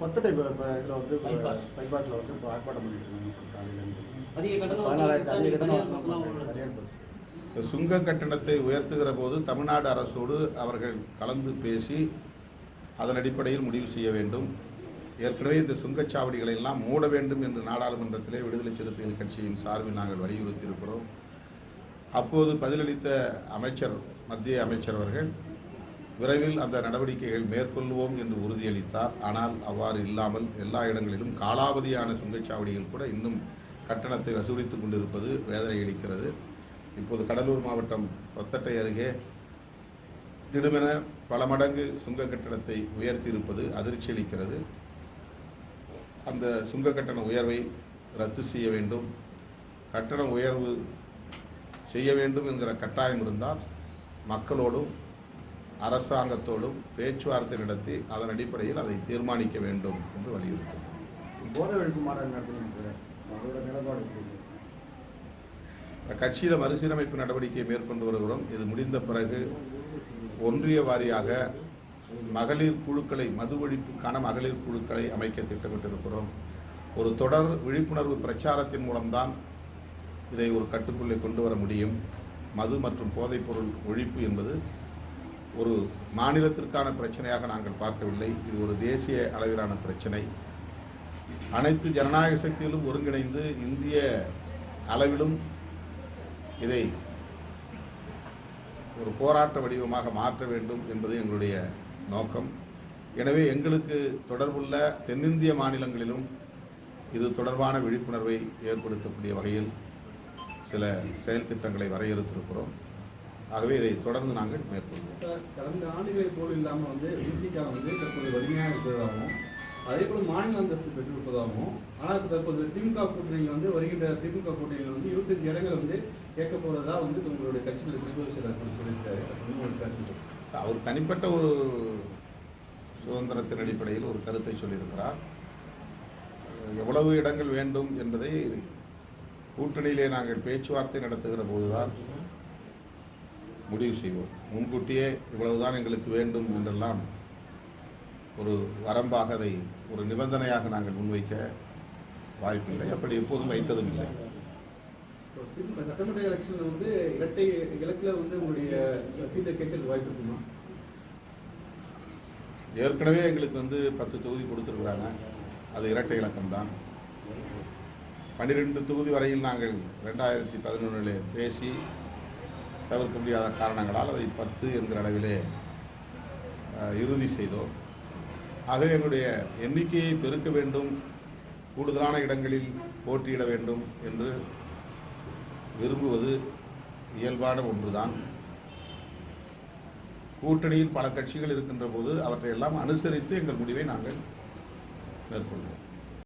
கொத்தட்டை இதுல வந்து. பைபாஸ்ல வந்து இப்போ ஆர்ப்பாட்டம் பண்ணிட்டு இருக்காங்க இப்போ காலையில இருந்து. அதிக கட்டணம் பதினாலாயிரத்து அதிக வசூல் கட்டணம் தனியார் வசூல் பஸ்லாம் பண்றாங்க. ஓடுது. தனியார் பஸ். இந்த சுங்க கட்டணத்தை உயர்த்துகிற போது தமிழ்நாடு அரசோடு அவர்கள் கலந்து பேசி அதன் அடிப்படையில் முடிவு செய்ய வேண்டும் ஏற்கனவே இந்த சுங்கச்சாவடிகளை எல்லாம் மூட வேண்டும் என்று நாடாளுமன்றத்திலே விடுதலை சிறுத்தைகள் கட்சியின் சார்பில் நாங்கள் வலியுறுத்தி இருக்கிறோம் அப்போது பதிலளித்த அமைச்சர் மத்திய அமைச்சர் அவர்கள் விரைவில் அந்த நடவடிக்கைகள் மேற்கொள்வோம் என்று உறுதியளித்தார். ஆனால் அவ்வாறு இல்லாமல் எல்லா இடங்களிலும் காலாவதியான சுங்கச்சாவடிகள் கூட இன்னும் கட்டணத்தை வசூலித்துக் கொண்டிருப்பது வேதனை அளிக்கிறது இப்போது கடலூர் மாவட்டம் கொத்தட்டை அருகே திடுமென பல மடங்கு சுங்க கட்டணத்தை உயர்த்தியிருப்பது அதிர்ச்சி அளிக்கிறது அந்த சுங்க கட்டண உயர்வை ரத்து செய்ய வேண்டும். கட்டண உயர்வு செய்ய வேண்டும் என்கிற கட்டாயம் இருந்தால் மக்களோடும் அரசாங்கத்தோடும் பேச்சுவார்த்தை நடத்தி அதன் அடிப்படையில் அதை தீர்மானிக்க வேண்டும் என்று வலியுறுத்தும் போதை ஒழிப்பு மாநாடு நடத்தணும்? கட்சியில் மறுசீரமைப்பு நடவடிக்கையை மேற்கொண்டு வருகிறோம். இது முடிந்த பிறகு ஒன்றிய வாரியாக மகளிர் குழுக்களை மது ஒழிப்புக்கான மகளிர் குழுக்களை அமைக்க திட்டமிட்டிருக்கிறோம். ஒரு தொடர் விழிப்புணர்வு பிரச்சாரத்தின் மூலம்தான் இதை ஒரு கட்டுக்குள்ளே கொண்டு வர முடியும். மது மற்றும் போதைப்பொருள் ஒழிப்பு என்பது ஒரு மாநிலத்திற்கான பிரச்சனையாக நாங்கள் பார்க்கவில்லை. இது ஒரு தேசிய அளவிலான பிரச்சனை. அனைத்து ஜனநாயக சக்திகளும் ஒருங்கிணைந்து இந்திய அளவிலும் இதை ஒரு போராட்ட வடிவமாக மாற்ற வேண்டும் என்பது எங்களுடைய நோக்கம். எனவே எங்களுக்கு தொடர்புள்ள தென்னிந்திய மாநிலங்களிலும் இது தொடர்பான விழிப்புணர்வை ஏற்படுத்தக்கூடிய வகையில் சில செயல் திட்டங்களை வரையறுத்திருக்கிறோம். ஆகவே இதை தொடர்ந்து நாங்கள் மேற்கொள்வோம். சார் கடந்த ஆண்டுகளை போல் இல்லாமல் வந்து விசிகா வந்து தற்போது வலிமையாக இருக்கிறதாகவும் அதே போல் மாநில அந்தஸ்து பெற்றிருப்பதாகவும் ஆனால் தற்போது திமுக கூட்டணியில் வந்து வருகின்ற திமுக கூட்டணியில் வந்து இருபத்தஞ்சு இடங்கள் வந்து கேட்க போறதா வந்து உங்களுடைய கட்சியுடைய பொதுச் செயலர் சொல்லியிருக்காரு. அவர் தனிப்பட்ட ஒரு சுதந்திரத்தின் அடிப்படையில் ஒரு கருத்தை சொல்லியிருக்கிறார். எவ்வளவு இடங்கள் வேண்டும் என்பதை கூட்டணியிலே நாங்கள் பேச்சுவார்த்தை நடத்துகிற போதுதான் முடிவு செய்வோம். முன்கூட்டியே இவ்வளவுதான் எங்களுக்கு வேண்டும் என்றெல்லாம் ஒரு வரம்பாக அதை ஒரு நிபந்தனையாக நாங்கள் முன்வைக்க வாய்ப்பில்லை. அப்படி எப்போதும் வைத்ததும் இல்லை. சட்டமன்ற எலெக்ஷனில் வந்து இரட்டை இலக்கில் வந்து உங்களுடைய சீட்டை கேட்கறதுக்கு வாய்ப்பு இருக்குமா? ஏற்கனவே எங்களுக்கு வந்து பத்து தொகுதி கொடுத்துருக்குறாங்க. அது இரட்டை இலக்கம்தான். பன்னிரெண்டு தொகுதி வரையில் நாங்கள் ரெண்டாயிரத்தி பதினொன்றில் பேசி தவிர்க்க முடியாத காரணங்களால் அதை பத்து என்கிற அளவிலே இறுதி செய்தோம். ஆகவே எங்களுடைய எண்ணிக்கையை பெருக்க வேண்டும் கூடுதலான இடங்களில் போட்டியிட வேண்டும் என்று விரும்புவது இயல்பான ஒன்றுதான். கூட்டணியில் பல கட்சிகள் இருக்கின்ற போது அவற்றையெல்லாம் அனுசரித்து எங்கள் முடிவை நாங்கள் மேற்கொள்வோம்.